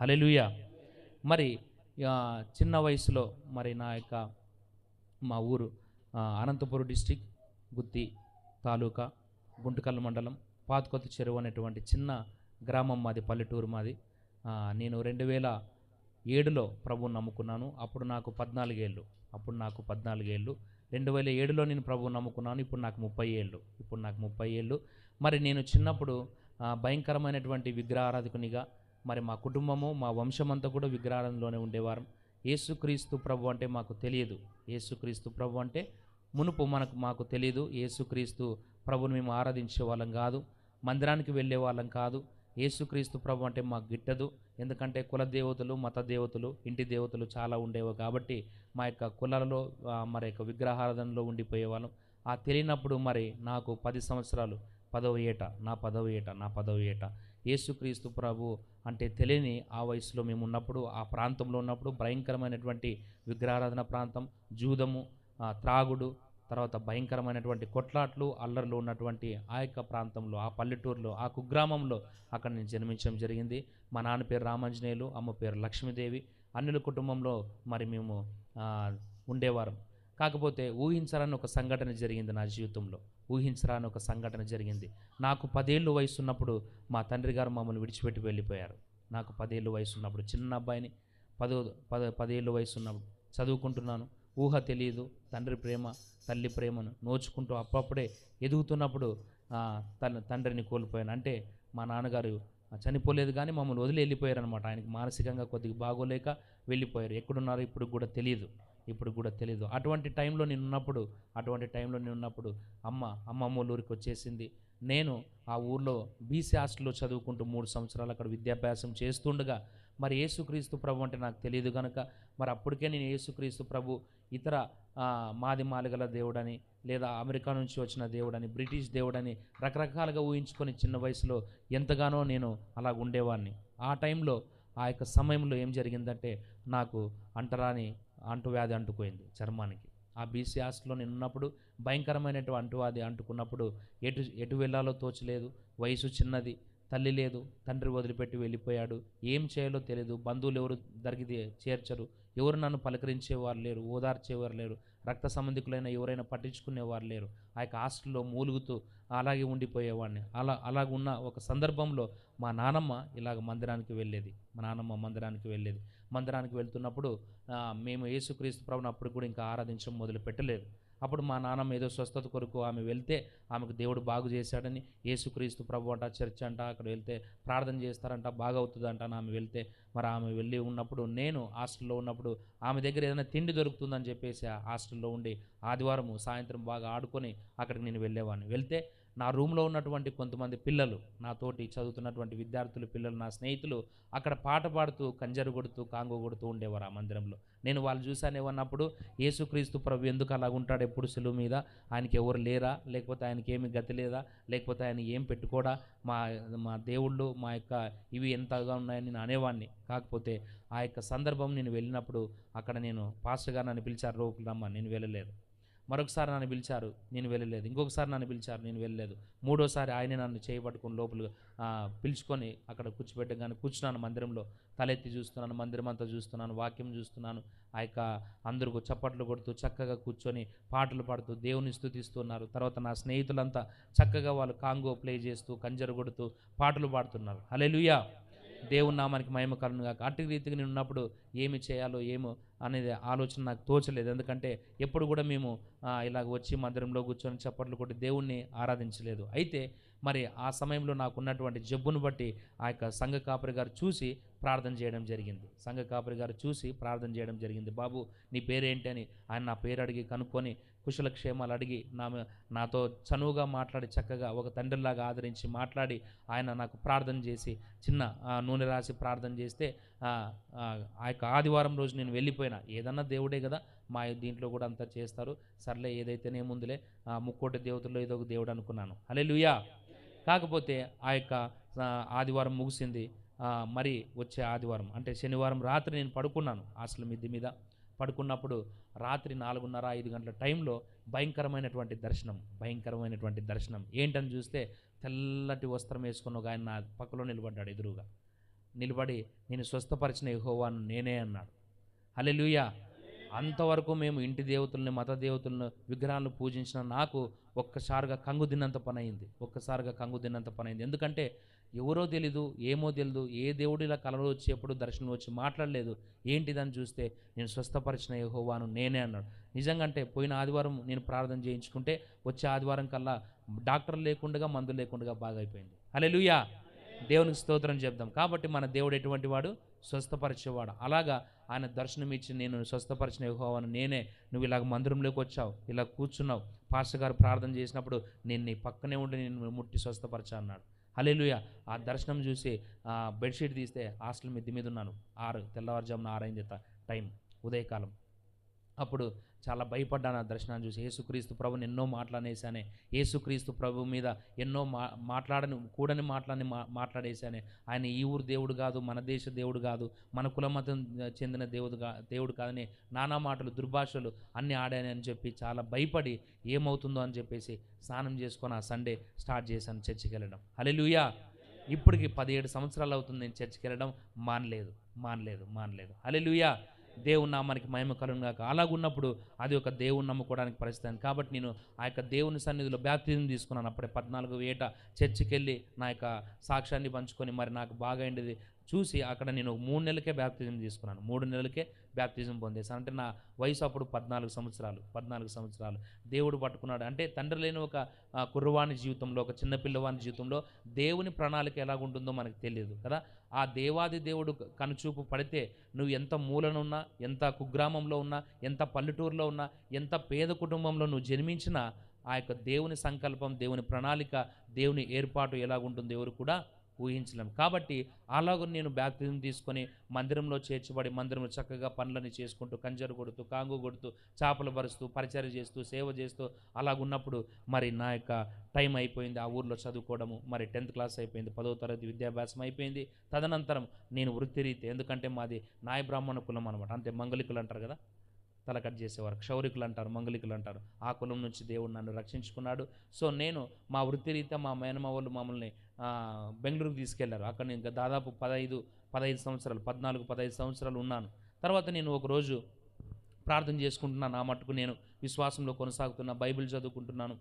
Hallelujah మరి చిన్న వయసులో మరి నా యొక్క మా ఊరు అనంతపురం డిస్టిక్ గుత్తి తాలూకా గుంటకల్ మండలం పాతకొత్త చెరువు అనేటువంటి చిన్న గ్రామం మాది పల్లెటూరు మాది. నేను రెండు వేల ఏడులో ప్రభువుని నమ్ముకున్నాను. అప్పుడు నాకు పద్నాలుగేళ్ళు. అప్పుడు నాకు పద్నాలుగేళ్ళు. రెండు వేల ఏడులో నేను ప్రభువు నమ్ముకున్నాను. ఇప్పుడు నాకు ముప్పై ఏళ్ళు ఇప్పుడు నాకు ముప్పై ఏళ్ళు మరి నేను చిన్నప్పుడు భయంకరమైనటువంటి విగ్రహారాధకునిగా మరి మా కుటుంబము మా వంశమంతా కూడా విగ్రహారాధనలోనే ఉండేవారు. ఏసుక్రీస్తు ప్రభు అంటే మాకు తెలియదు. ఏసుక్రీస్తు ప్రభు అంటే మునుపు మనకు మాకు తెలియదు. ఏసుక్రీస్తు ప్రభుని మేము ఆరాధించే వాళ్ళం కాదు. మందిరానికి వెళ్ళే వాళ్ళం కాదు. ఏసుక్రీస్తు ప్రభు అంటే మాకు గిట్టదు. ఎందుకంటే కుల దేవతలు మత దేవతలు ఇంటి దేవతలు చాలా ఉండేవి కాబట్టి మా యొక్క కులాలలో మరి యొక్క విగ్రహారాధనలో ఉండిపోయేవాళ్ళం. ఆ తెలియనప్పుడు మరి నాకు పది సంవత్సరాలు పదవ ఏట నా పదవ ఏట నా పదవ ఏట. యేసుక్రీస్తు ప్రభు అంటే తెలియని ఆ వయసులో మేము ఉన్నప్పుడు ఆ ప్రాంతంలో ఉన్నప్పుడు భయంకరమైనటువంటి విగ్రహారాధన ప్రాంతం జూదము త్రాగుడు తర్వాత భయంకరమైనటువంటి కొట్లాట్లు అల్లర్లు ఉన్నటువంటి ఆ యొక్క ప్రాంతంలో ఆ పల్లెటూరులో ఆ కుగ్రామంలో అక్కడ నేను జన్మించడం జరిగింది. మా నాన్న పేరు రామాంజనేయులు అమ్మ పేరు లక్ష్మీదేవి. అన్యుల కుటుంబంలో మరి మేము ఉండేవారం. కాకపోతే ఊహించాలని ఒక సంఘటన జరిగింది నా జీవితంలో. ఊహించరాని ఒక సంఘటన జరిగింది. నాకు పదేళ్ళు వయసు ఉన్నప్పుడు మా తండ్రి గారు మమ్మల్ని విడిచిపెట్టి వెళ్ళిపోయారు. నాకు పదేళ్ళు వయసు ఉన్నప్పుడు చిన్న అబ్బాయిని పదో పద పదేళ్ళు వయసు ఉన్నప్పుడు చదువుకుంటున్నాను. ఊహ తెలియదు తండ్రి ప్రేమ తల్లి ప్రేమను నోచుకుంటూ అప్పుడప్పుడే ఎదుగుతున్నప్పుడు తన తండ్రిని కోల్పోయాను. అంటే మా నాన్నగారు చనిపోలేదు కానీ మమ్మల్ని వదిలి వెళ్ళిపోయారు అనమాట ఆయనకి మానసికంగా కొద్దిగా బాగోలేక వెళ్ళిపోయారు. ఎక్కడున్నారో ఇప్పుడు కూడా తెలియదు ఇప్పుడు కూడా తెలియదు అటువంటి టైంలో నేను ఉన్నప్పుడు అటువంటి టైంలో నేను ఉన్నప్పుడు అమ్మ అమ్మమ్మ ఊరికి వచ్చేసింది నేను ఆ ఊర్లో బీసీ హాస్టల్లో చదువుకుంటూ మూడు సంవత్సరాలు అక్కడ విద్యాభ్యాసం చేస్తుండగా మరి యేసుక్రీస్తు ప్రభు అంటే నాకు తెలియదు కనుక మరి అప్పటికే నేను యేసుక్రీస్తు ప్రభు ఇతర మాది మాలిగల దేవుడని లేదా అమెరికా నుంచి వచ్చిన దేవుడని బ్రిటిష్ దేవుడని రకరకాలుగా ఊహించుకొని చిన్న వయసులో ఎంతగానో నేను అలా ఉండేవాడిని ఆ టైంలో ఆ యొక్క సమయంలో ఏం జరిగిందంటే నాకు అంటరాని అంటువ్యాధి అంటుకోయింది చర్మానికి. ఆ బీసీ హాస్టల్లో నేను ఉన్నప్పుడు భయంకరమైనటువంటి అంటువ్యాధి అంటుకున్నప్పుడు ఎటు ఎటు వెళ్ళాలో తోచలేదు వయసు చిన్నది తల్లి లేదు తండ్రి వదిలిపెట్టి వెళ్ళిపోయాడు ఏం చేయాలో తెలియదు బంధువులు ఎవరు దరిగితే చేర్చరు ఎవరు నన్ను పలకరించేవారు లేరు ఓదార్చేవారు లేరు రక్త సంబంధికులైన ఎవరైనా పట్టించుకునేవారు లేరు. ఆ యొక్క హాస్టల్లో మూలుగుతూ అలాగే ఉండిపోయేవాడిని. అలా అలాగున్న ఒక సందర్భంలో మా నానమ్మ ఇలాగ మందిరానికి వెళ్ళేది మా నానమ్మ మందిరానికి వెళ్ళేది. మందిరానికి వెళ్తున్నప్పుడు మేము యేసుక్రీస్తు ప్రభుని అప్పుడు కూడా ఇంకా ఆరాధించడం మొదలు పెట్టలేదు. అప్పుడు మా నాన్నమ్మ ఏదో స్వస్థత కొరకు ఆమె వెళ్తే ఆమెకు దేవుడు బాగు చేశాడని యేసుక్రీస్తు ప్రభు అంట చర్చ్ అంట అక్కడ వెళ్తే ప్రార్థన చేస్తారంట బాగా అవుతుందంట అని ఆమె వెళ్తే మరి ఆమె వెళ్ళి ఉన్నప్పుడు నేను హాస్టల్లో ఉన్నప్పుడు ఆమె దగ్గర ఏదైనా తిండి దొరుకుతుందని చెప్పేసి ఆ హాస్టల్లో ఉండి ఆదివారం సాయంత్రం బాగా ఆడుకొని అక్కడికి నేను వెళ్ళేవాడిని. వెళ్తే నా రూమ్లో ఉన్నటువంటి కొంతమంది పిల్లలు నాతోటి చదువుతున్నటువంటి విద్యార్థులు పిల్లలు నా స్నేహితులు అక్కడ పాట పాడుతూ కంజరు కొడుతూ కాంగో కొడుతూ ఉండేవారు ఆ మందిరంలో. నేను వాళ్ళు చూశాను ఏమన్నప్పుడు యేసుక్రీస్తు ప్రభు ఎందుకు అలా ఉంటాడు ఎప్పుడు సెలువు మీద? ఆయనకి ఎవరు లేరా? లేకపోతే ఆయనకి ఏమి గతి లేదా? లేకపోతే ఆయన ఏం పెట్టుకోడా? మా మా దేవుళ్ళు మా యొక్క ఇవి ఎంతగా ఉన్నాయని నేను అనేవాడిని కాకపోతే ఆ యొక్క సందర్భం నేను వెళ్ళినప్పుడు అక్కడ నేను పాస్టర్ గారు నన్ను పిలిచారు లోపల రమ్మ నేను వెళ్ళలేదు. మరొకసారి నన్ను పిలిచారు నేను వెళ్ళలేదు. ఇంకొకసారి నన్ను పిలిచారు నేను వెళ్ళలేదు. మూడోసారి ఆయనే నన్ను చేయబట్టుకుని లోపల పిలుచుకొని అక్కడ కూర్చోబెట్టగానే కూర్చున్నాను మందిరంలో. తలెత్తి చూస్తున్నాను మందిరం అంతా చూస్తున్నాను వాక్యం చూస్తున్నాను. ఆ యొక్క అందరూ చప్పట్లు కొడుతూ చక్కగా కూర్చొని పాటలు పాడుతూ దేవుని స్థుతిస్తున్నారు. తర్వాత నా స్నేహితులంతా చక్కగా వాళ్ళు కాంగో ప్లే చేస్తూ కంజరు కొడుతూ పాటలు పాడుతున్నారు. హల్లెలూయా! దేవుని నామానికి మహిమ కలను కాక అట్టి రీతిగా నేను ఉన్నప్పుడు ఏమి చేయాలో ఏమో అనేది ఆలోచన నాకు తోచలేదు. ఎందుకంటే ఎప్పుడు కూడా మేము ఇలాగ వచ్చి మందిరంలో కూర్చొని చప్పట్లు కొట్టి దేవుణ్ణి ఆరాధించలేదు. అయితే మరి ఆ సమయంలో నాకు ఉన్నటువంటి జబ్బును బట్టి ఆ యొక్క సంఘ కాపరి గారు చూసి ప్రార్థన చేయడం జరిగింది. సంఘ కాపరి గారు చూసి ప్రార్థన చేయడం జరిగింది. బాబు నీ పేరేంటి? అని ఆయన నా పేరు అడిగి కనుక్కొని కుశల క్షేమాలు అడిగి నా నాతో చనువుగా మాట్లాడి చక్కగా ఒక తండ్రిలాగా ఆదరించి మాట్లాడి ఆయన నాకు ప్రార్థన చేసి చిన్న నూనె రాసి ప్రార్థన చేస్తే ఆ, యొక్క ఆదివారం రోజు నేను వెళ్ళిపోయినా. ఏదన్నా దేవుడే కదా మా దీంట్లో కూడా అంతా చేస్తారు. సర్లే ఏదైతేనే ముందులే. ముక్కోటి దేవతల్లో ఏదో ఒక దేవుడు అనుకున్నాను. హలే కాకపోతే ఆ యొక్క ఆదివారం ముగిసింది. మరి వచ్చే ఆదివారం అంటే శనివారం రాత్రి నేను పడుకున్నాను హాస్టల్ మిద్ది మీద. పడుకున్నప్పుడు రాత్రి నాలుగున్నర ఐదు గంటల టైంలో భయంకరమైనటువంటి దర్శనం భయంకరమైనటువంటి దర్శనం. ఏంటని చూస్తే తెల్లటి వస్త్రం వేసుకున్న ఒక ఆయన నా పక్కలో నిలబడ్డాడు ఎదురుగా. నిలబడి నేను స్వస్థపరిచిన యహోవాను నేనే అన్నాడు. హల్లెలూయా! అంతవరకు మేము ఇంటి దేవతల్ని మత దేవతలను విగ్రహాలను పూజించిన నాకు ఒక్కసారిగా కంగు తిన్నంత పని అయింది ఒక్కసారిగా కంగు తిన్నంత పని అయింది ఎందుకంటే ఎవరో తెలీదు ఏమో తెలీదు ఏ దేవుడు ఇలా కలలో వచ్చి ఎప్పుడు దర్శనం వచ్చి మాట్లాడలేదు ఏంటిదని చూస్తే నేను స్వస్థపరిచిన యహోవాను నేనే అన్నాడు. నిజంగా అంటే పోయిన ఆదివారం నేను ప్రార్థన చేయించుకుంటే వచ్చే ఆదివారం కల్లా డాక్టర్ లేకుండా మందు లేకుండా బాగా అయిపోయింది హల్లెలూయా! దేవునికి స్తోత్రం చెప్దాం. కాబట్టి మన దేవుడు ఎటువంటి వాడు? స్వస్థపరిచేవాడు. అలాగా ఆయన దర్శనం ఇచ్చి నేను స్వస్థపరిచిన యహోవాను నేనే. నువ్వు ఇలాగ మందిరంలోకి వచ్చావు ఇలా కూర్చున్నావు పాస్టర్ గారు ప్రార్థన చేసినప్పుడు నేను నీ పక్కనే ఉండి నేను ముట్టి స్వస్థపరచా అన్నాడు. హలేలుయ ఆ దర్శనం చూసి బెడ్షీట్ తీస్తే హాస్టల్ మిద్ది మీద ఉన్నాను. ఆరు తెల్లవారుజామున ఆరైంది టైం. ఉదయకాలం. అప్పుడు చాలా భయపడ్డాను ఆ దర్శనాన్ని చూసి. యేసుక్రీస్తు ప్రభుని ఎన్నో మాట్లాడేశానే. యేసుక్రీస్తు ప్రభు మీద ఎన్నో మా మాట్లాడని కూడని మాట్లాడని మా మాట్లాడేశానే. ఆయన ఈ ఊరు దేవుడు కాదు మన దేశ దేవుడు కాదు మన కులమతం చెందిన దేవుడు కా దేవుడు కాదని నానా మాటలు దుర్భాషలు అన్నీ ఆడానని అని చెప్పి చాలా భయపడి ఏమవుతుందో అని చెప్పేసి స్నానం చేసుకొని ఆ సండే స్టార్ట్ చేశాను చర్చికి వెళ్ళడం. హల్లెలూయా! ఇప్పటికి పదిహేడు సంవత్సరాలు అవుతుంది నేను చర్చికి వెళ్ళడం. మానలేదు మానలేదు మానలేదు. హల్లెలూయా! దేవుని నామానికి మహిమ కలుగుగాక అలాగున్నప్పుడు అది ఒక దేవుని నమ్ముకోవడానికి పరిస్థితి కాబట్టి నేను ఆ యొక్క దేవుని సన్నిధిలో బ్యాప్తిజం తీసుకున్నాను. అప్పుడే పద్నాలుగు ఏట చర్చికి వెళ్ళి నా యొక్క సాక్ష్యాన్ని పంచుకొని మరి నాకు బాగా అయింది చూసి అక్కడ నేను మూడు నెలలకే బ్యాప్తిజం తీసుకున్నాను. మూడు నెలలకే బ్యాప్తిజం పొందేసాను అంటే నా వయసు అప్పుడు పద్నాలుగు సంవత్సరాలు పద్నాలుగు సంవత్సరాలు. దేవుడు పట్టుకున్నాడు. అంటే తండ్రి లేని ఒక కుర్రవాణి కుర్రవాని జీవితంలో ఒక చిన్న పిల్లవాని జీవితంలో దేవుని ప్రణాళిక ఎలాగుంటుందో మనకు తెలియదు కదా. ఆ దేవాది దేవుడు కనుచూపు పడితే నువ్వు ఎంత మూలనున్నా ఎంత కుగ్రామంలో ఉన్నా ఎంత పల్లెటూరులో ఉన్నా ఎంత పేద కుటుంబంలో నువ్వు జన్మించినా ఆ యొక్క దేవుని సంకల్పం దేవుని ప్రణాళిక దేవుని ఏర్పాటు ఎలాగుంటుందో ఎవరు కూడా ఊహించలేం. కాబట్టి అలాగ నేను బ్యాప్తిజం తీసుకొని మందిరంలో చేర్చబడి మందిరంలో చక్కగా పనులని చేసుకుంటూ కంజరు కొడుతూ కాంగు కొడుతూ చేపలు పరుస్తూ పరిచయం చేస్తూ సేవ చేస్తూ అలాగున్నప్పుడు మరి నా యొక్క టైం అయిపోయింది. ఆ ఊర్లో చదువుకోవడము మరి టెన్త్ క్లాస్ అయిపోయింది. పదవ తరగతి విద్యాభ్యాసం అయిపోయింది. తదనంతరం నేను వృత్తిరీతి ఎందుకంటే మాది నాయ బ్రాహ్మణ కులం అనమాట అంతే మంగళికులు అంటారు కదా? తల కట్ చేసేవారు. క్షౌరికులు అంటారు మంగళికులు అంటారు. ఆ కులం నుంచి దేవుడు నన్ను రక్షించుకున్నాడు. సో నేను మా వృత్తిరీత్యా మా మేనమా వాళ్ళు మమ్మల్ని బెంగళూరుకు తీసుకెళ్ళారు. అక్కడ నేను దాదాపు పదహైదు పదహైదు సంవత్సరాలు పద్నాలుగు పదహైదు సంవత్సరాలు ఉన్నాను. తర్వాత నేను ఒకరోజు ప్రార్థన చేసుకుంటున్నాను. నా మట్టుకు నేను విశ్వాసంలో కొనసాగుతున్నా బైబిల్ చదువుకుంటున్నాను.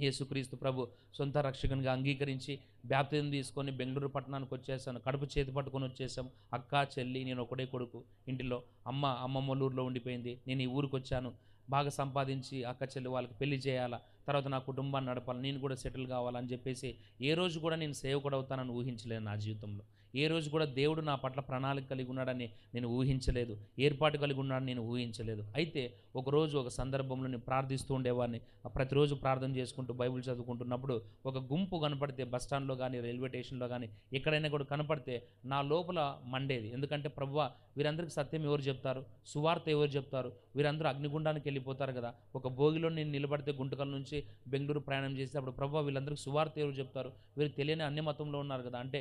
యేసుక్రీస్తు ప్రభు సొంత రక్షకునిగా అంగీకరించి బ్యాప్తిజం తీసుకొని బెంగళూరు పట్టణానికి వచ్చేసాను. కడుపు చేతి పట్టుకొని వచ్చేసాం. అక్క చెల్లి నేను ఒకడే కొడుకు. ఇంటిలో అమ్మ అమ్మమ్మ ఉండిపోయింది. నేను ఈ ఊరికి వచ్చాను. బాగా సంపాదించి అక్క చెల్లి వాళ్ళకి పెళ్ళి చేయాలా? తర్వాత నా కుటుంబాన్ని నడపాలి నేను కూడా సెటిల్ కావాలని చెప్పేసి ఏ రోజు కూడా నేను సేవకుడు అవుతానని ఊహించలేను నా జీవితంలో. ఏ రోజు కూడా దేవుడు నా పట్ల ప్రణాళిక కలిగి ఉన్నాడని నేను ఊహించలేదు ఏర్పాటు కలిగి ఉన్నాడని నేను ఊహించలేదు. అయితే ఒకరోజు ఒక సందర్భంలో నేను ప్రార్థిస్తూ ఉండేవాడిని. ప్రతిరోజు ప్రార్థన చేసుకుంటూ బైబిల్ చదువుకుంటున్నప్పుడు ఒక గుంపు కనపడితే బస్ స్టాండ్లో కానీ రైల్వే స్టేషన్లో కానీ ఎక్కడైనా కూడా కనపడితే నా లోపల మండేది. ఎందుకంటే ప్రభువా వీరందరికీ సత్యం ఎవరు చెప్తారు? సువార్త ఎవరు చెప్తారు? వీరందరూ అగ్నిగుండానికి వెళ్ళిపోతారు కదా. ఒక భోగిలో నేను నిలబడితే గుంటకల నుంచి బెంగళూరు ప్రయాణం చేస్తే అప్పుడు ప్రభు వీళ్ళందరికీ సువార్త ఎవరు చెప్తారు? వీరు తెలియని అన్ని మతంలో ఉన్నారు కదా. అంటే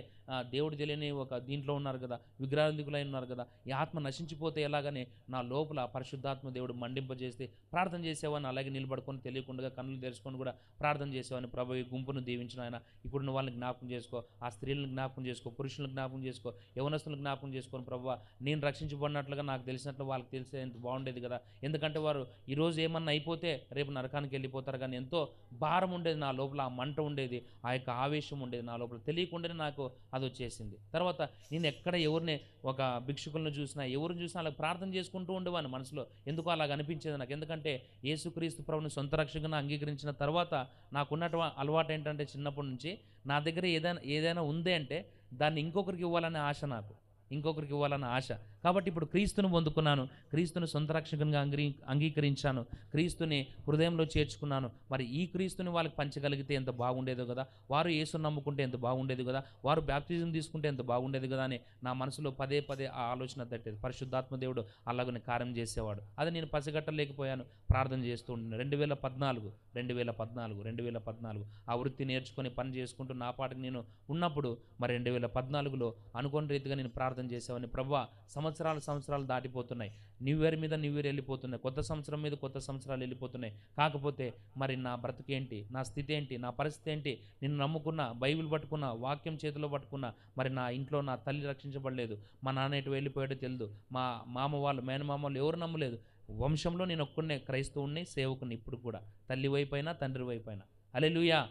దేవుడు తెలియని ఒక దీంట్లో ఉన్నారు కదా. విగ్రహాధికులై ఉన్నారు కదా. ఈ ఆత్మ నశించిపోతే ఎలాగనే నా లోపల పరిశుద్ధాత్మ దేవుడు మండింపజేస్తే ప్రార్థన చేసేవాడిని అలాగే నిలబడుకొని తెలియకుండా కన్నులు తెరుచుకొని కూడా ప్రార్థన చేసేవాడిని. ప్రభు ఈ గుంపును దీవించిన ఆయన. ఇప్పుడు నువ్వు వాళ్ళని జ్ఞాపకం చేసుకో. ఆ స్త్రీలను జ్ఞాపకం చేసుకో. పురుషులను జ్ఞాపకం చేసుకో. యవనస్తులను జ్ఞాపకం చేసుకొని ప్రభు నేను రక్షించబడినట్లుగా నాకు తెలిసినట్లు వాళ్ళకి తెలిసే ఎంత బాగుండేది కదా. ఎందుకంటే వారు ఈరోజు ఏమన్నా అయిపోతే రేపు నరకానికి వెళ్ళిపోతారు కానీ ఎంతో భారం ఉండేది నా లోపల ఆ మంట ఉండేది ఆ యొక్క ఆవేశం ఉండేది నా లోపల. తెలియకుండానే నాకు అది వచ్చేసింది. తర్వాత నేను ఎక్కడ ఎవరిని ఒక భిక్షుకులను చూసినా ఎవరిని చూసినా అలా ప్రార్థన చేసుకుంటూ ఉండేవాడిని మనసులో. ఎందుకో అలాగ అనిపించేది నాకు. ఎందుకంటే యేసుక్రీస్తు ప్రభుని సొంత రక్షకుగా అంగీకరించిన తర్వాత నాకున్నటు అలవాటు ఏంటంటే చిన్నప్పటి నుంచి నా దగ్గర ఏదైనా ఏదైనా ఉంది అంటే దాన్ని ఇంకొకరికి ఇవ్వాలనే ఆశ నాకు. ఇంకొకరికి ఇవ్వాలన్న ఆశ. కాబట్టి ఇప్పుడు క్రీస్తును పొందుకున్నాను. క్రీస్తును సొంత రక్షకునిగా అంగీ అంగీకరించాను. క్రీస్తుని హృదయంలో చేర్చుకున్నాను. మరి ఈ క్రీస్తుని వాళ్ళకి పంచగలిగితే ఎంత బాగుండేదో కదా? వారు యేసును నమ్ముకుంటే ఎంత బాగుండేది కదా? వారు బ్యాప్టిజం తీసుకుంటే ఎంత బాగుండేది కదా? అని నా మనసులో పదే పదే ఆ ఆలోచన తట్టేది. పరిశుద్ధాత్మ దేవుడు అలాగనే కార్యం చేసేవాడు. అది నేను పసిగట్టలేకపోయాను. ప్రార్థన చేస్తూ ఉంటున్నాను రెండు వేల పద్నాలుగు రెండు వేల పద్నాలుగు రెండు వేల పద్నాలుగు. ఆ వృత్తి నేర్చుకొని పని చేసుకుంటూ నా పాటకి నేను ఉన్నప్పుడు మరి రెండు వేల పద్నాలుగులో అనుకోని రీతిగా నేను ప్రార్థన ప్రార్థన చేసేవాడిని. ప్రభా సంవత్సరాలు సంవత్సరాలు దాటిపోతున్నాయి. న్యూ ఇయర్ మీద న్యూ ఇయర్ వెళ్ళిపోతున్నాయి. కొత్త సంవత్సరం మీద కొత్త సంవత్సరాలు వెళ్ళిపోతున్నాయి. కాకపోతే మరి నా బ్రతుకేంటి? నా స్థితి ఏంటి? నా పరిస్థితి ఏంటి? నిన్ను నమ్ముకున్న బైబిల్ పట్టుకున్న వాక్యం చేతిలో పట్టుకున్న మరి నా ఇంట్లో నా తల్లి రక్షించబడలేదు. మా నాన్న ఎటు వెళ్ళిపోయాడో తెలియదు మా మామ వాళ్ళు మేనమామ వాళ్ళు ఎవరు నమ్మలేదు. వంశంలో నేను ఒక్కనే క్రైస్తవుణ్ణి సేవకుని ఇప్పుడు కూడా. తల్లి వైపైనా తండ్రి వైపైనా అలెలుయా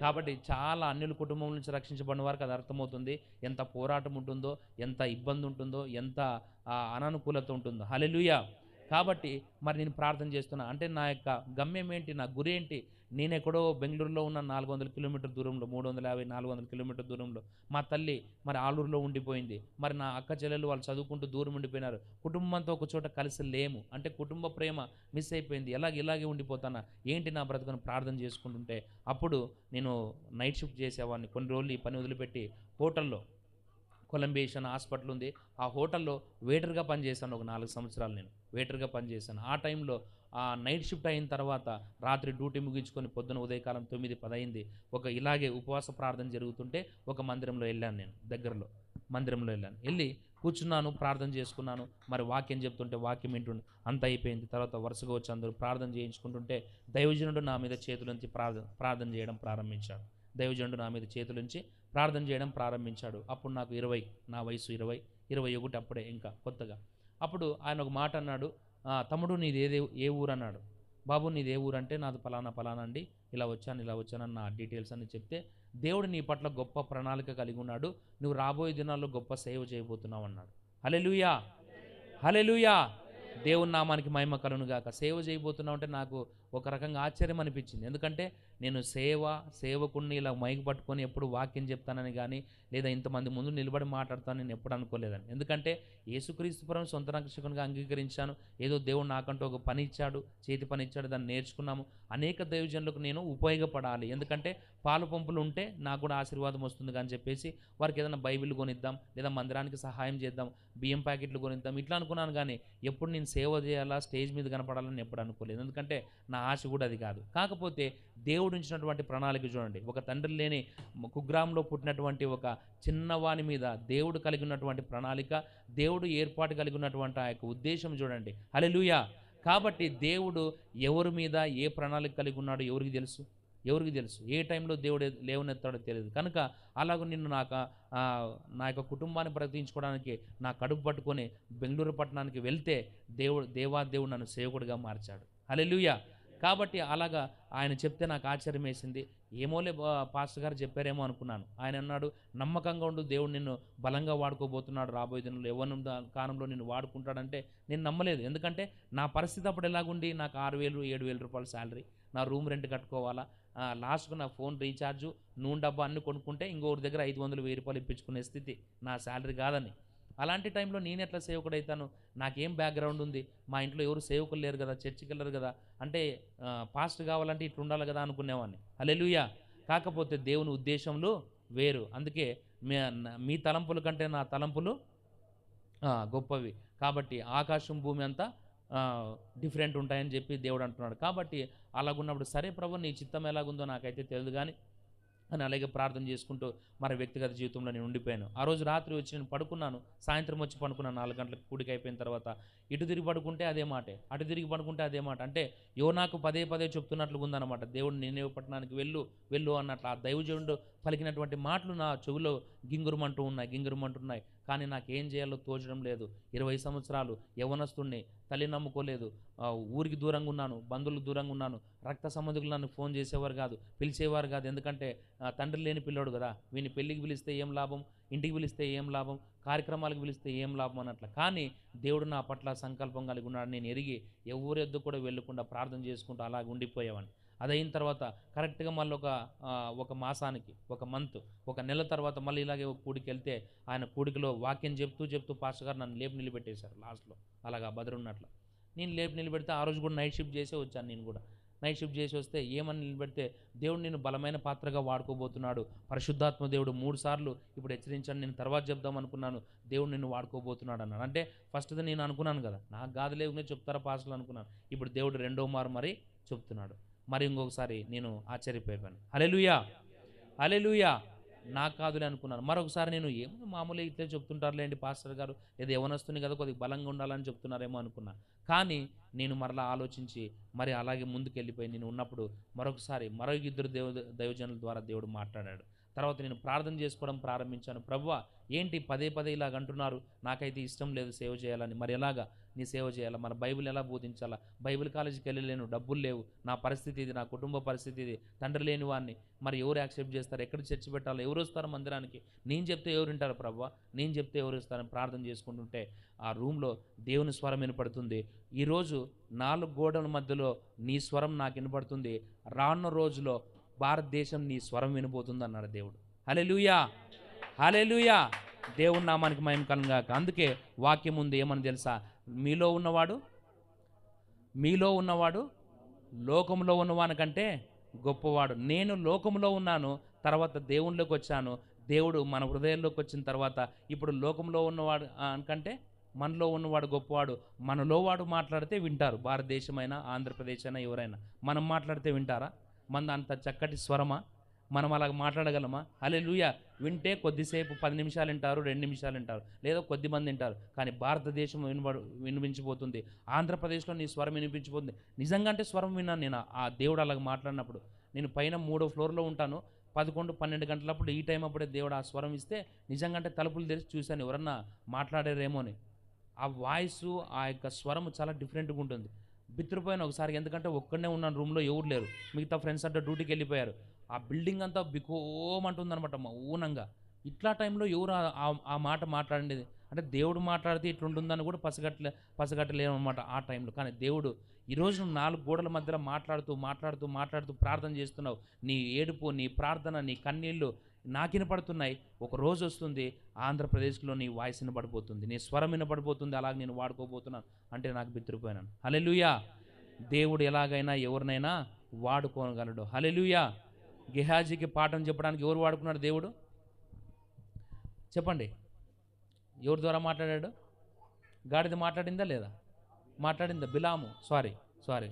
కాబట్టి చాలా అన్యుల కుటుంబం నుంచి రక్షించబడిన వారికి అది అర్థమవుతుంది. ఎంత పోరాటం ఉంటుందో ఎంత ఇబ్బంది ఉంటుందో ఎంత అననుకూలత ఉంటుందో. హలెలుయా కాబట్టి మరి నేను ప్రార్థన చేస్తున్నా. అంటే నా యొక్క గమ్యం ఏంటి నా గురి ఏంటి? నేను ఎక్కడో బెంగళూరులో ఉన్న నాలుగు వందల కిలోమీటర్ దూరంలో మూడు వందల యాభై నాలుగు వందల కిలోమీటర్ దూరంలో మా తల్లి మరి ఆలూరులో ఉండిపోయింది. మరి నా అక్క చెల్లెలు వాళ్ళు చదువుకుంటూ దూరం ఉండిపోయినారు. కుటుంబంతో ఒక చోట కలిసి లేము. అంటే కుటుంబ ప్రేమ మిస్ అయిపోయింది. ఎలాగ ఇలాగే ఉండిపోతానా? ఏంటి నా బ్రతుకుని ప్రార్థన చేసుకుంటుంటే? అప్పుడు నేను నైట్ షిఫ్ట్ చేసేవాడిని. కొన్ని రోజులు ఈ పని వదిలిపెట్టి హోటల్లో కొలంబియేషన్ హాస్పిటల్ ఉంది. ఆ హోటల్లో వెయిటర్గా పనిచేశాను ఒక నాలుగు సంవత్సరాలు నేను. వెయిటర్గా పనిచేశాను. ఆ టైంలో ఆ నైట్ షిఫ్ట్ అయిన తర్వాత రాత్రి డ్యూటీ ముగించుకొని పొద్దున ఉదయకాలం తొమ్మిది పదైంది. ఒక ఇలాగే ఉపవాస ప్రార్థన జరుగుతుంటే ఒక మందిరంలో వెళ్ళాను నేను దగ్గరలో మందిరంలో వెళ్ళాను. వెళ్ళి కూర్చున్నాను ప్రార్థన చేసుకున్నాను. మరి వాక్యం చెప్తుంటే వాక్యం వింటుండే. అంత అయిపోయింది. తర్వాత వరుసగా వచ్చి అందరూ ప్రార్థన చేయించుకుంటుంటే దైవజనుడు నా మీద చేతులుంచి ప్రార్థన ప్రార్థన చేయడం ప్రారంభించాడు. దైవజనుడు నా మీద చేతులుంచి ప్రార్థన చేయడం ప్రారంభించాడు. అప్పుడు నాకు ఇరవై నా వయసు ఇరవై ఇరవై ఒకటి అప్పుడే ఇంకా కొత్తగా. అప్పుడు ఆయన ఒక మాట అన్నాడు. తమ్ముడు నీది ఏదే ఏ ఊరు అన్నాడు బాబు నీది ఏ ఊరు అంటే నాది పలానా పలానా అండి. ఇలా వచ్చాను ఇలా వచ్చానని నా డీటెయిల్స్ అని చెప్తే దేవుడు నీ పట్ల గొప్ప ప్రణాళిక కలిగి ఉన్నాడు. నువ్వు రాబోయే దినాల్లో గొప్ప సేవ చేయబోతున్నావు అన్నాడు. హలెలుయా హలెలుయా దేవుని నామానికి మహిమ కలునుగాక సేవ చేయబోతున్నావు అంటే నాకు ఒక రకంగా ఆశ్చర్యం అనిపించింది. ఎందుకంటే నేను సేవ సేవకుణ్ణి ఇలా మైక్ పట్టుకొని ఎప్పుడు వాక్యం చెప్తానని కానీ లేదా ఇంతమంది ముందు నిలబడి మాట్లాడతాను నేను ఎప్పుడు అనుకోలేదని ఎందుకంటే యేసుక్రీస్తుపురం సొంత రక్షకునిగా అంగీకరించాను. ఏదో దేవుడు నాకంటూ ఒక పని ఇచ్చాడు చేతి పని ఇచ్చాడు దాన్ని నేర్చుకున్నాము. అనేక దైవజనులకు నేను ఉపయోగపడాలి. ఎందుకంటే పాలు పంపులు ఉంటే నాకు కూడా ఆశీర్వాదం వస్తుంది అని చెప్పేసి వారికి ఏదైనా బైబిల్ కొనిద్దాం లేదా మందిరానికి సహాయం చేద్దాం బియ్యం ప్యాకెట్లు కొనిద్దాం ఇట్లా అనుకున్నాను కానీ ఎప్పుడు నేను సేవ చేయాలా స్టేజ్ మీద కనపడాలని ఎప్పుడు అనుకోలేదు. ఎందుకంటే నా ఆశ కూడా అది కాదు. కాకపోతే దేవుడు ఉంచినటువంటి ప్రణాళిక చూడండి. ఒక తండ్రి లేని కుగ్రామంలో పుట్టినటువంటి ఒక చిన్నవాని మీద దేవుడు కలిగి ఉన్నటువంటి ప్రణాళిక దేవుడు ఏర్పాటు కలిగి ఉన్నటువంటి ఆ యొక్క ఉద్దేశం చూడండి. అలెలుయా కాబట్టి దేవుడు ఎవరి మీద ఏ ప్రణాళిక కలిగి ఉన్నాడో ఎవరికి తెలుసు? ఎవరికి తెలుసు? ఏ టైంలో దేవుడు లేవనెత్తాడో తెలియదు. కనుక అలాగ నిన్ను నాకు నా యొక్క కుటుంబాన్ని ప్రకటించుకోవడానికి నా కడుపు పట్టుకొని బెంగళూరు పట్టణానికి వెళ్తే దేవుడు దేవా దేవుడు నన్ను సేవకుడిగా మార్చాడు. అలెలుయా కాబట్టి అలాగా ఆయన చెప్తే నాకు ఆశ్చర్యం వేసింది ఏమోలే బా- పాస్టర్ గారు చెప్పారేమో అనుకున్నాను. ఆయన అన్నాడు నమ్మకంగా ఉండు దేవుడు నిన్ను బలంగా వాడుకోబోతున్నాడు రాబోయే దినంలో. ఎవరి కాలంలో నిన్ను వాడుకుంటాడంటే నేను నమ్మలేదు. ఎందుకంటే నా పరిస్థితి అప్పుడు ఎలాగుండి? నాకు ఆరు వేలు ఏడు వేల రూపాయల శాలరీ. నా రూమ్ రెంట్ కట్టుకోవాలా? లాస్ట్కు నా ఫోన్ రీఛార్జు నూనె డబ్బా అన్ని కొనుక్కుంటే ఇంకొకరి దగ్గర ఐదు వందలు వెయ్యి రూపాయలు ఇప్పించుకునే స్థితి. నా శాలరీ కాదని. అలాంటి టైంలో నేను ఎట్లా సేవకుడు అవుతాను నాకేం బ్యాక్గ్రౌండ్ ఉంది? మా ఇంట్లో ఎవరు సేవకులు లేరు కదా చర్చికి వెళ్ళరు కదా అంటే పాస్ట్ కావాలంటే ఇట్లా ఉండాలి కదా అనుకునేవాడిని. అలెలుయా కాకపోతే దేవుని ఉద్దేశంలో వేరు. అందుకే మీ మీ తలంపుల కంటే నా తలంపులు గొప్పవి. కాబట్టి ఆకాశం భూమి అంతా డిఫరెంట్ ఉంటాయని చెప్పి దేవుడు అంటున్నాడు. కాబట్టి అలాగున్నప్పుడు సరే ప్రభు నీ చిత్తం ఎలాగుందో నాకైతే తెలియదు కానీ అని అలాగే ప్రార్థన చేసుకుంటూ మరి వ్యక్తిగత జీవితంలో నేను ఉండిపోయాను. ఆ రోజు రాత్రి వచ్చి నేను పడుకున్నాను. సాయంత్రం వచ్చి పడుకున్నాను. నాలుగు గంటలకు కూడికి అయిపోయిన తర్వాత ఇటు తిరిగి పడుకుంటే అదే మాటే అటు తిరిగి పడుకుంటే అదే మాట. అంటే యో నాకు పదే పదే చెప్తున్నట్లుగా ఉందన్నమాట. దేవుడు నేనే పట్టణానికి వెళ్ళు వెళ్ళు అన్నట్లు ఆ దైవజనుడు పలికినటువంటి మాటలు నా చెవిలో గింగురుమంటూ ఉన్నాయి గింగురుమంటున్నాయి. కానీ నాకు ఏం చేయాలో తోచడం లేదు. ఇరవై సంవత్సరాలు యవనస్తుణ్ణి తల్లి నమ్ముకోలేదు. ఊరికి దూరంగా ఉన్నాను బంధువులకు దూరంగా ఉన్నాను. రక్త సంబంధికులు నన్ను ఫోన్ చేసేవారు కాదు పిలిచేవారు కాదు. ఎందుకంటే తండ్రి లేని పిల్లోడు కదా. వీని పెళ్ళికి పిలిస్తే ఏం లాభం? ఇంటికి పిలిస్తే ఏం లాభం? కార్యక్రమాలకు పిలిస్తే ఏం లాభం అన్నట్లు. కానీ దేవుడు నా పట్ల సంకల్పం కలిగి ఉన్నాడు. నేను ఎరిగి ఎవరెద్దు కూడా వెళ్ళకుండా ప్రార్థన చేసుకుంటూ అలాగ ఉండిపోయేవాడిని. అదైన తర్వాత కరెక్ట్గా మళ్ళీ ఒక ఒక మాసానికి ఒక మంత్ ఒక నెల తర్వాత మళ్ళీ ఇలాగే ఒక కూడికి వెళ్తే ఆయన కూడికలో వాక్యం చెప్తూ చెప్తూ పాస్టర్ గారు నన్ను లేపు నిలబెట్టేశారు లాస్ట్లో. అలాగా బదరున్నట్లు నేను లేపు నిలబెడితే ఆ రోజు కూడా నైట్ షిఫ్ట్ చేసే వచ్చాను నేను కూడా. నైట్ షిఫ్ట్ చేసి వస్తే ఏమని నిలబెడితే దేవుడు నేను బలమైన పాత్రగా వాడుకోబోతున్నాడు. పరిశుద్ధాత్మ దేవుడు మూడు సార్లు ఇప్పుడు హెచ్చరించాను నేను తర్వాత చెప్దాం అనుకున్నాను. దేవుడు నిన్ను వాడుకోబోతున్నాడు అన్నాడు. అంటే ఫస్ట్ది నేను అనుకున్నాను కదా. నాకు గాదు లేవునే చెప్తారా పాసలు అనుకున్నాను. ఇప్పుడు దేవుడు రెండో మారు మరి చెప్తున్నాడు. మరి ఇంకొకసారి నేను ఆశ్చర్యపోయాను. అలెలుయా అలెలుయా నా కాదులే అనుకున్నాను. మరొకసారి నేను ఏమో మామూలుగా ఇట్లే చెప్తుంటారులేండి పాస్టర్ గారు ఏదో యవనొస్తుంది కదా కొద్దిగా బలంగా ఉండాలని చెప్తున్నారేమో అనుకున్నా. కానీ నేను మరలా ఆలోచించి మరి అలాగే ముందుకు వెళ్ళిపోయి నేను ఉన్నప్పుడు మరొకసారి మరో ఇద్దరు దేవ దైవజనుల ద్వారా దేవుడు మాట్లాడాడు. తర్వాత నేను ప్రార్థన చేసుకోవడం ప్రారంభించాను. ప్రభువా ఏంటి పదే పదే ఇలాగ అంటున్నారు? నాకైతే ఇష్టం లేదు సేవ చేయాలని. మరి ఎలాగా? నీ సేవ చేయాలా? మన బైబిల్ ఎలా బోధించాలా? బైబిల్ కాలేజీకి వెళ్ళలేను డబ్బులు లేవు. నా పరిస్థితి ఇది నా కుటుంబ పరిస్థితి ఇది. తండ్రి లేని వాడిని మరి ఎవరు యాక్సెప్ట్ చేస్తారు? ఎక్కడ చర్చి పెట్టాలి? ఎవరు వస్తారు మందిరానికి? నేను చెప్తే ఎవరు వింటారు ప్రభా? నేను చెప్తే ఎవరు వస్తారని ప్రార్థన చేసుకుంటుంటే ఆ రూమ్లో దేవుని స్వరం వినపడుతుంది. ఈరోజు నాలుగు గోడల మధ్యలో నీ స్వరం నాకు వినపడుతుంది. రానున్న రోజులో భారతదేశం నీ స్వరం వినబోతుంది అన్నాడు దేవుడు. హలే లూయా హలే లూయా దేవుని నామానికి మయం కలంగాక అందుకే వాక్యం ఉంది ఏమని తెలుసా? మీలో ఉన్నవాడు మీలో ఉన్నవాడు లోకంలో ఉన్నవానికంటే గొప్పవాడు. నేను లోకంలో ఉన్నాను తర్వాత దేవునిలోకి వచ్చాను. దేవుడు మన హృదయంలోకి వచ్చిన తర్వాత ఇప్పుడు లోకంలో ఉన్నవాడు ఆ, అనుకంటే మనలో ఉన్నవాడు గొప్పవాడు. మనలో వాడు మాట్లాడితే వింటారు. భారతదేశమైనా ఆంధ్రప్రదేశ్ అయినా ఎవరైనా. మనం మాట్లాడితే వింటారా? మన అంత చక్కటి స్వరమా? మనం అలాగ మాట్లాడగలమా? అలే వింటే కొద్దిసేపు పది నిమిషాలు వింటారు రెండు నిమిషాలు వింటారు లేదా కొద్ది మంది వింటారు. కానీ భారతదేశం వినబడు వినిపించిపోతుంది ఆంధ్రప్రదేశ్లో నీ స్వరం వినిపించిపోతుంది నిజంగా అంటే స్వరం విన్నాను నేను. ఆ దేవుడు అలాగ మాట్లాడినప్పుడు నేను పైన మూడో ఫ్లోర్లో ఉంటాను. పదకొండు పన్నెండు గంటలప్పుడు ఈ టైం అప్పుడే దేవుడు ఆ స్వరం ఇస్తే నిజంగా అంటే తలుపులు తెరిచి చూశాను. ఎవరన్నా మాట్లాడారేమో అని. ఆ వాయిస్ ఆ యొక్క స్వరం చాలా డిఫరెంట్గా ఉంటుంది. బిత్రిపోయిన ఒకసారి. ఎందుకంటే ఒక్కడనే ఉన్నాను రూమ్లో ఎవరు లేరు. మిగతా ఫ్రెండ్స్ అంటే డ్యూటీకి వెళ్ళిపోయారు. ఆ బిల్డింగ్ అంతా బికోమంటుందన్నమాట మౌనంగా. ఇట్లా టైంలో ఎవరు ఆ- ఆ- మాట మాట్లాడేది అంటే దేవుడు మాట్లాడితే ఇట్లుంటుందని కూడా పసగట్లే పసగట్టలేము అనమాట ఆ టైంలో. కానీ దేవుడు ఈరోజు నువ్వు నాలుగు గోడల మధ్యలో మాట్లాడుతూ మాట్లాడుతూ మాట్లాడుతూ ప్రార్థన చేస్తున్నావు. నీ ఏడుపు నీ ప్రార్థన నీ కన్నీళ్ళు నాకిన పడుతున్నాయి. ఒక రోజు వస్తుంది ఆంధ్రప్రదేశ్లో నీ వాయిస్ వినపడిపోతుంది నీ స్వరం వినపడిపోతుంది అలాగే నేను వాడుకోబోతున్నాను. అంటే నాకు బిత్తిరిపోయినాను. హలెలుయా దేవుడు ఎలాగైనా ఎవరినైనా వాడుకోగలడు. హలెలుయా గెహాజీకి పాఠం చెప్పడానికి ఎవరు వాడుకున్నాడు దేవుడు? చెప్పండి. ఎవరి ద్వారా మాట్లాడాడు? గాడిద మాట్లాడిందా లేదా? మాట్లాడిందా? బిలాము. సారీ సారీ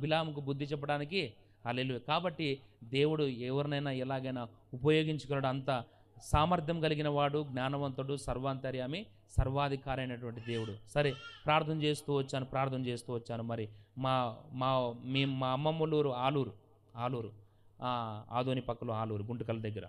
బిలాముకు బుద్ధి చెప్పడానికి అల్లెలు కాబట్టి దేవుడు ఎవరినైనా ఎలాగైనా ఉపయోగించుకున్నాడు అంత సామర్థ్యం కలిగిన వాడు జ్ఞానవంతుడు సర్వాంతర్యామి సర్వాధికారి అయినటువంటి దేవుడు. సరే ప్రార్థన చేస్తూ వచ్చాను ప్రార్థన చేస్తూ వచ్చాను. మరి మా మా మేము మా అమ్మమ్మలూరు ఆలూరు ఆలూరు. ఆదోని పక్కలో ఆలూరు గుంటకల దగ్గర.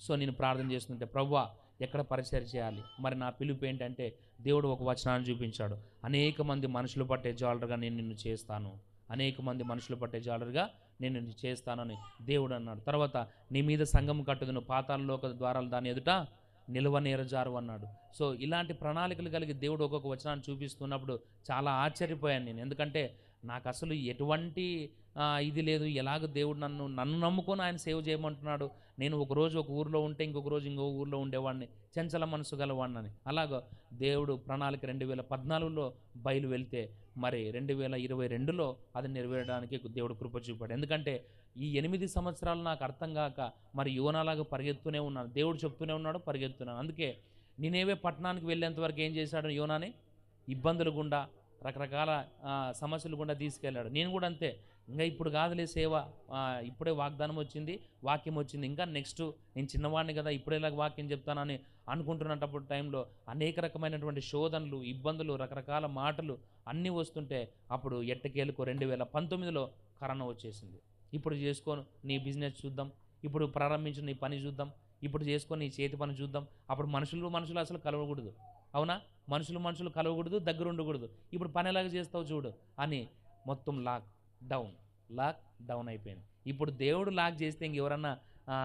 సో నేను ప్రార్థన చేస్తుంటే ప్రవ్వా ఎక్కడ పరిచయం చేయాలి? మరి నా పిలుపు ఏంటంటే దేవుడు ఒక వచనాన్ని చూపించాడు. అనేక మంది మనుషులు పట్టే జాలరుగా నేను నిన్ను చేస్తాను. అనేక మంది మనుషులు పట్టే జాలరుగా నేను నిన్ను చేస్తానని దేవుడు అన్నాడు. తర్వాత నీ మీద సంఘం కట్టుదును పాతాలలోక ద్వారాలు దాని ఎదుట నిల్వ నేరజారు అన్నాడు. సో ఇలాంటి ప్రణాళికలు కలిగి దేవుడు ఒక్కొక్క వచనాన్ని చూపిస్తున్నప్పుడు చాలా ఆశ్చర్యపోయాను నేను. ఎందుకంటే నాకు అసలు ఎటువంటి ఇది లేదు ఎలాగ దేవుడు నన్ను నన్ను నమ్ముకొని ఆయన సేవ చేయమంటున్నాడు? నేను ఒక రోజు ఒక ఊర్లో ఉంటే ఇంకొక రోజు ఇంకో ఊర్లో ఉండేవాడిని చంచల మనసు గలవాడిని అలాగ దేవుడు ప్రణాళిక రెండు వేల పద్నాలుగులో బయలు వెళ్తే మరి రెండు వేల ఇరవై రెండులో అది నెరవేరడానికి దేవుడు కృప చూపాడు. ఎందుకంటే ఈ ఎనిమిది సంవత్సరాలు నాకు అర్థం కాక మరి యువనలాగా పరిగెత్తునే ఉన్నాను. దేవుడు చెప్తూనే ఉన్నాడు పరిగెత్తున్నాను అందుకే నేనేవే పట్టణానికి వెళ్ళేంతవరకు ఏం చేశాడు యోనాని? ఇబ్బందులు గుండా రకరకాల సమస్యలు గుండా తీసుకెళ్ళాడు. నేను కూడా అంతే ఇంకా ఇప్పుడు కాదులే సేవ. ఇప్పుడే వాగ్దానం వచ్చింది వాక్యం వచ్చింది. ఇంకా నెక్స్ట్ నేను చిన్నవాడిని కదా ఇప్పుడే ఇలా వాక్యం చెప్తానని అనుకుంటున్నప్పుడు టైంలో అనేక రకమైనటువంటి శోధనలు ఇబ్బందులు రకరకాల మాటలు అన్నీ వస్తుంటే అప్పుడు ఎట్టకేలకు రెండు వేల పంతొమ్మిదిలో కరోనా వచ్చేసింది. ఇప్పుడు చేసుకోను నీ బిజినెస్ చూద్దాం ఇప్పుడు ప్రారంభించిన నీ పని చూద్దాం ఇప్పుడు చేసుకొని నీ చేతి పని చూద్దాం. అప్పుడు మనుషులు మనుషులు అసలు కలవకూడదు. అవునా? మనుషులు మనుషులు కలవకూడదు దగ్గర ఉండకూడదు ఇప్పుడు పని ఎలాగ చేస్తావు చూడు అని మొత్తం లాక్ డౌన్ లాక్ డౌన్ అయిపోయింది. ఇప్పుడు దేవుడు లాక్ చేస్తే ఇంకెవరన్నా ఆ,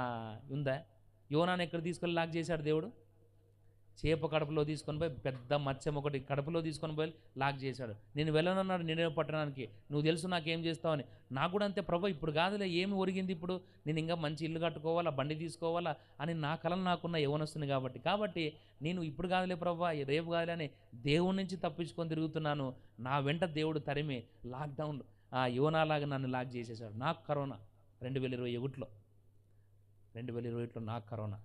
ఉందా? యోనాన్ని ఎక్కడ తీసుకొని లాక్ చేశాడు దేవుడు? చేప కడుపులో తీసుకొని పోయి పెద్ద మత్స్యం ఒకటి కడుపులో తీసుకొని పోయి లాక్ చేశాడు. నేను వెళ్ళనన్నాడు నేనే పట్టణానికి. నువ్వు తెలుసు నాకేం చేస్తావని. నాకు కూడా అంతే ప్రభు ఇప్పుడు కాదులే ఏమి ఒరిగింది ఇప్పుడు? నేను ఇంకా మంచి ఇల్లు కట్టుకోవాలా బండి తీసుకోవాలా అని నా కళలు నాకున్న యవనొస్తుంది కాబట్టి. కాబట్టి నేను ఇప్పుడు కాదులే ప్రభు రేపు కాదులే అని దేవుడి నుంచి తప్పించుకొని తిరుగుతున్నాను. నా వెంట దేవుడు తరిమి లాక్డౌన్ ఆ యువనాలాగా నన్ను లాక్ చేసేసాడు నాకు కరోనా. రెండు వేల ఇరవై ఒకటిలో. రెండు వేల ఇరవై ఒకటిలో నాకు కరోనా.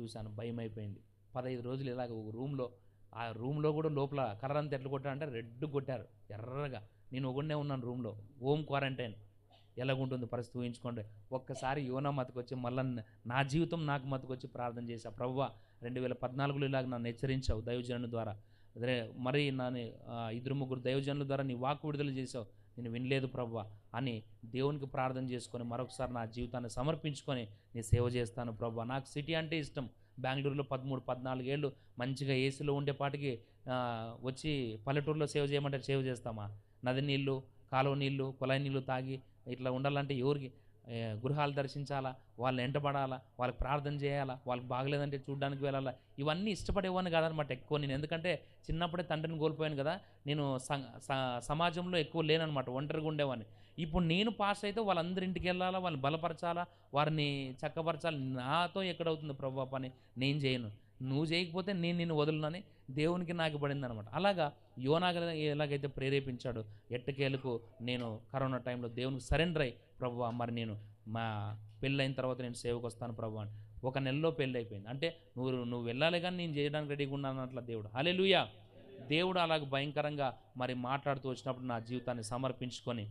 చూశాను భయం అయిపోయింది పదహైదు రోజులు ఇలాగ ఒక రూమ్లో ఆ రూమ్లో కూడా లోపల కర్రంత ఎట్లు కొట్టారంటే రెడ్ కొట్టారు. ఎర్రగా. నేను ఒకనే ఉన్నాను రూమ్లో. Home quarantine. ఎలాగుంటుంది పరిస్థితి ఊహించుకోండి. ఒక్కసారి యోనా మతకొచ్చి మళ్ళీ నా జీవితం నాకు మతకొచ్చి ప్రార్థన చేశా. ప్రవ్వ రెండు వేల పద్నాలుగులో ఇలాగ నన్ను హెచ్చరించావు దైవజనుల ద్వారా. అదే మరి నా ఇద్దరు ముగ్గురు దైవజనుల ద్వారా నీ వాక్కు విడుదల చేసావు నేను వినలేదు ప్రవ్వ అని దేవునికి ప్రార్థన చేసుకొని మరొకసారి నా జీవితాన్ని సమర్పించుకొని నీ సేవ చేస్తాను ప్రవ్వ నాకు సిటీ అంటే ఇష్టం. బెంగళూరులో పదమూడు పద్నాలుగు ఏళ్ళు మంచిగా ఏసీలో ఉండేపాటికి వచ్చి పల్లెటూరులో సేవ చేయమంటే సేవ చేస్తామా? నది నీళ్ళు కాలువ నీళ్ళు కుళాయి నీళ్ళు తాగి ఇట్లా ఉండాలంటే ఎవరికి గృహాలు దర్శించాలా? వాళ్ళని ఎంటబడాలా? వాళ్ళకి ప్రార్థన చేయాలా? వాళ్ళకి బాగలేదంటే చూడడానికి వెళ్ళాలా? ఇవన్నీ ఇష్టపడేవాడిని కాదనమాట ఎక్కువ నేను. ఎందుకంటే చిన్నప్పుడే తండ్రిని కోల్పోయాను కదా నేను సం- స- సమాజంలో ఎక్కువ లేననమాట ఒంటరిగా ఉండేవాడిని. ఇప్పుడు నేను పాస్ అయితే వాళ్ళందరి ఇంటికి వెళ్ళాలా? వాళ్ళని బలపరచాలా? వారిని చక్కపరచాలి? నాతో ఎక్కడవుతుంది ప్రభా పని? నేను చేయను. నువ్వు చేయకపోతే నేను నిన్ను వదులునని దేవునికి నాకు పడింది అనమాట అలాగా యోనాగ ఎలాగైతే ప్రేరేపించాడు ఎట్టకేలకు నేను కరోనా టైంలో దేవునికి సరెండర్ అయ్యి ప్రభు మరి నేను మా పెళ్ళైన తర్వాత నేను సేవకు వస్తాను ప్రభు అని. ఒక నెలలో పెళ్ళి అయిపోయింది అంటే నువ్వు నువ్వు వెళ్ళాలి కానీ నేను చేయడానికి రెడీగా ఉన్నాను అట్లా దేవుడు. హలే దేవుడు అలాగ భయంకరంగా మరి మాట్లాడుతూ వచ్చినప్పుడు నా జీవితాన్ని సమర్పించుకొని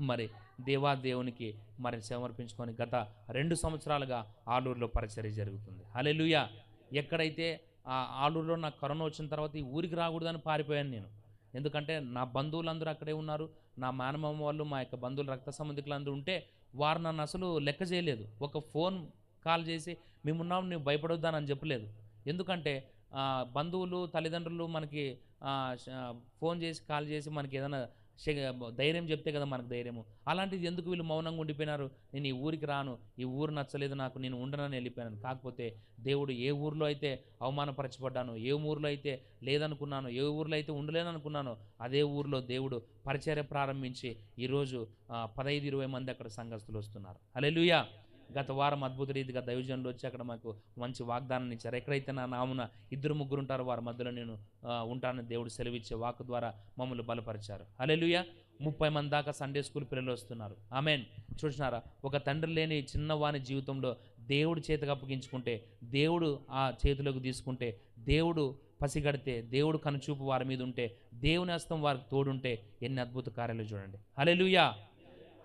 మరి దేవా దేవునికి మరి సమర్పించుకొని గత రెండు సంవత్సరాలుగా ఆలూరులో పరిచర్య జరుగుతుంది. హలెలుయా ఎక్కడైతే ఆ ఆలూరులో నాకు కరోనా వచ్చిన తర్వాత ఈ ఊరికి రాకూడదని పారిపోయాను నేను. ఎందుకంటే నా బంధువులందరూ అక్కడే ఉన్నారు. నా మేనమామ వాళ్ళు మా యొక్క బంధువులు రక్త సంబంధికులు అందరూ ఉంటే వారు నన్ను అసలు లెక్క చేయలేదు. ఒక ఫోన్ కాల్ చేసి మేమున్నాం నువ్వు భయపడొద్దానని చెప్పలేదు. ఎందుకంటే బంధువులు తల్లిదండ్రులు మనకి ఫోన్ చేసి కాల్ చేసి మనకి ఏదైనా ధైర్యం చెప్తే కదా మనకు ధైర్యము. అలాంటిది ఎందుకు వీళ్ళు మౌనంగా ఉండిపోయినారు? నేను ఈ ఊరికి రాను ఈ ఊరు నచ్చలేదు నాకు నేను ఉండనని వెళ్ళిపోయాను కాకపోతే దేవుడు ఏ ఊర్లో అయితే అవమానపరచబడ్డాను ఏ ఊర్లో అయితే లేదనుకున్నాను ఏ ఊర్లో అయితే ఉండలేననుకున్నానో అదే ఊర్లో దేవుడు పరిచర్య ప్రారంభించి ఈరోజు పదహైదు ఇరవై మంది అక్కడ సంఘస్థులు వస్తున్నారు. అలెలుయా గత వారం అద్భుత రీతిగా దైవజనులు వచ్చి అక్కడ మాకు మంచి వాగ్దానాన్ని ఇచ్చారు. ఎక్కడైతే నా నామున ఇద్దరు ముగ్గురు ఉంటారో వారి మధ్యలో నేను ఉంటానని దేవుడు సెలవిచ్చే వాక్ ద్వారా మమ్మల్ని బలపరిచారు. అలెలుయ ముప్పై మంది దాకా సండే స్కూల్ పిల్లలు వస్తున్నారు. ఆమెన్. చూసినారా? ఒక తండ్రి లేని చిన్నవాని జీవితంలో దేవుడు చేతికి అప్పగించుకుంటే దేవుడు ఆ చేతిలోకి తీసుకుంటే దేవుడు పసిగడితే దేవుడు కనుచూపు వారి మీద ఉంటే దేవుని హస్తం వారికి తోడుంటే ఎన్ని అద్భుత కార్యాలు చూడండి. అలెలుయా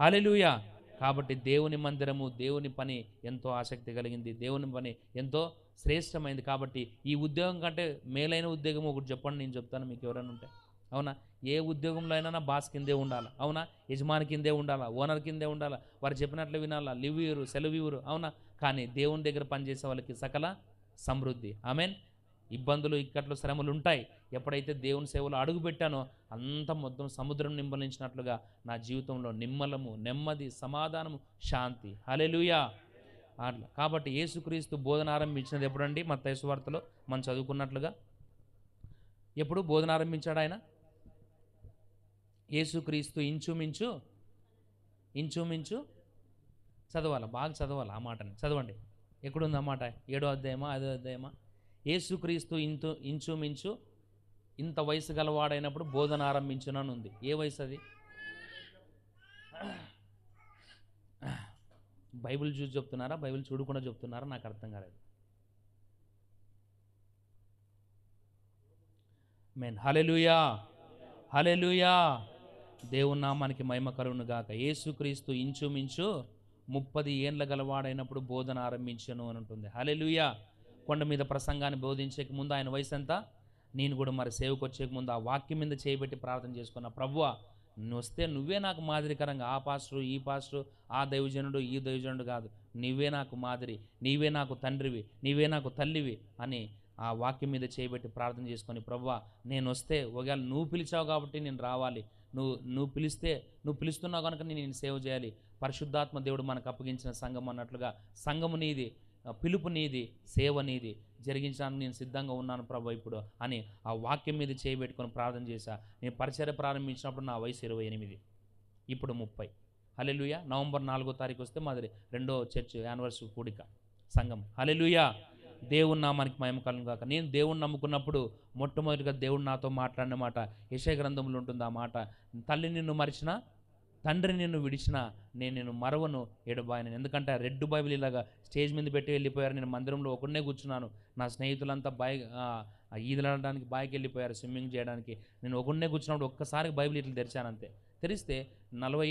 అలెలుయా కాబట్టి దేవుని మందిరము దేవుని పని ఎంతో ఆసక్తి కలిగింది. దేవుని పని ఎంతో శ్రేష్టమైంది కాబట్టి ఈ ఉద్యోగం కంటే మేలైన ఉద్యోగం ఒకటి చెప్పండి నేను చెప్తాను మీకు ఎవరైనా ఉంటే. అవునా? ఏ ఉద్యోగంలో అయినా బాస్ కిందే ఉండాలి? అవునా? యజమాని కిందే ఉండాలా? ఓనర్ కిందే ఉండాలా? వారు చెప్పినట్లు వినాలా? లివ్ ఇవ్వరు సెలవు ఇవ్వరు. అవునా? కానీ దేవుని దగ్గర పనిచేసే వాళ్ళకి సకల సమృద్ధి. ఐ మీన్ ఇబ్బందులు ఇక్కట్లు శ్రమలు ఉంటాయి ఎప్పుడైతే దేవుని సేవలో అడుగుపెట్టానో అంత మొత్తం సముద్రం నింబలించినట్లుగా నా జీవితంలో నిమ్మలము నెమ్మది సమాధానము శాంతి. హలెలుయా అట్లా. కాబట్టి యేసుక్రీస్తు బోధన ఆరంభించినది ఎప్పుడండి? మన వార్తలో మనం చదువుకున్నట్లుగా. ఎప్పుడు బోధన ఆరంభించాడు ఆయన? యేసుక్రీస్తు ఇంచుమించు ఇంచుమించు చదవాలి? బాగా చదవాలి ఆ మాటని? చదవండి. ఎక్కడుంది ఆ మాట? ఏడో అధ్యాయమా? ఐదో అధ్యాయమా? యేసుక్రీస్తు ఇంతు ఇంచుమించు ఇంత వయసు గలవాడైనప్పుడు బోధన ఆరంభించునని ఉంది ఏ వయసు అది బైబిల్ చూసి చెప్తున్నారా? బైబిల్ చూడకుండా చెప్తున్నారా? నాకు అర్థం కాలేదు. మెన్ హలెలుయా హలెలుయా దేవుని నామానికి మహిమ కలుగును గాక. యేసుక్రీస్తు ఇంచుమించు ముప్పది ఏండ్ల గలవాడైనప్పుడు బోధన ఆరంభించను అని ఉంటుంది. హలెలుయా కొండ మీద ప్రసంగాన్ని బోధించక ముందు ఆయన వయసు ఎంత? నేను కూడా మరి సేవకు వచ్చేక ముందు ఆ వాక్యం మీద చేయబెట్టి ప్రార్థన చేసుకున్న. ప్రభువా నువ్వు వస్తే నువ్వే నాకు మాదిరికరంగా. ఆ పాస్టరు ఈ పాస్టరు ఆ దైవజనుడు ఈ దైవజనుడు కాదు. నీవే నాకు మాదిరి. నీవే నాకు తండ్రివి. నీవే నాకు తల్లివి అని ఆ వాక్యం మీద చేయబెట్టి ప్రార్థన చేసుకొని ప్రవ్వా నేను వస్తే ఒకవేళ నువ్వు పిలిచావు కాబట్టి నేను రావాలి. నువ్వు నువ్వు పిలిస్తే నువ్వు పిలుస్తున్నావు కనుక నేను సేవ చేయాలి. పరిశుద్ధాత్మ దేవుడు మనకు అప్పగించిన సంఘం అన్నట్లుగా సంఘము నీది. పిలుపు నీది సేవ నీది జరిగించడానికి నేను సిద్ధంగా ఉన్నాను ప్రభు ఇప్పుడు అని ఆ వాక్యం మీద చేయబెట్టుకొని ప్రార్థన చేశా. నేను పరిచయం ప్రారంభించినప్పుడు నా వయసు ఇరవై ఎనిమిది. ఇప్పుడు ముప్పై. హలెలుయా నవంబర్ నాలుగో తారీఖు వస్తే మాది రెండో చర్చ్ యానివర్సరీ కూడిక. సంఘం. హలెలుయా దేవుని నామానికి మహిమ కలుగు కాక నేను దేవుణ్ణి నమ్ముకున్నప్పుడు మొట్టమొదటిగా దేవుడు నాతో మాట్లాడిన మాట. యశ గ్రంథంలో ఉంటుంది ఆ మాట. తల్లి నిన్ను మరిచినా తండ్రి నిన్ను విడిచినా నేను నేను మరవను ఎడబాయను ఎందుకంటే ఆ రెడ్ బైబిల్ ఇలాగా స్టేజ్ మీద పెట్టి వెళ్ళిపోయారు. నేను మందిరంలో ఒకనే కూర్చున్నాను. నా స్నేహితులంతా బై ఈదలాడడానికి బాయ్కి వెళ్ళిపోయారు స్విమ్మింగ్ చేయడానికి. నేను ఒకనే కూర్చున్నప్పుడు ఒక్కసారి బైబిల్ ఇట్లా తెరిచాను అంతే. తెరిస్తే నలభై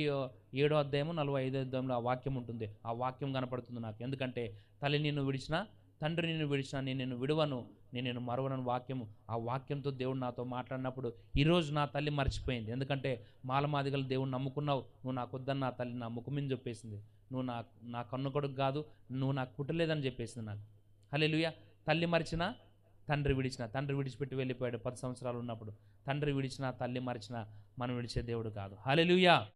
ఏడో అధ్యాయము నలభై ఐదో అధ్యాయంలో ఆ వాక్యం ఉంటుంది. ఆ వాక్యం కనపడుతుంది నాకు. ఎందుకంటే తల్లి నిన్ను విడిచిన తండ్రి నిన్ను విడిచిన నేను నిన్ను విడువను. నేను నేను మరవనని వాక్యము. ఆ వాక్యంతో దేవుడు నాతో మాట్లాడినప్పుడు ఈరోజు నా తల్లి మర్చిపోయింది. ఎందుకంటే మాలమాదిగలు దేవుడు నమ్ముకున్నావు. నువ్వు నాకు వద్దని నా తల్లి నా ముఖమిని చెప్పేసింది. నువ్వు నా నా కన్ను కొడుకు కాదు నువ్వు నాకు పుట్టలేదని చెప్పేసింది నాకు. హల్లెలూయా. తల్లి మరిచిన తండ్రి విడిచిన తండ్రి విడిచిపెట్టి వెళ్ళిపోయాడు పది సంవత్సరాలు ఉన్నప్పుడు. తండ్రి విడిచిన తల్లి మరిచిన మనం విడిచే దేవుడు కాదు. హల్లెలూయా.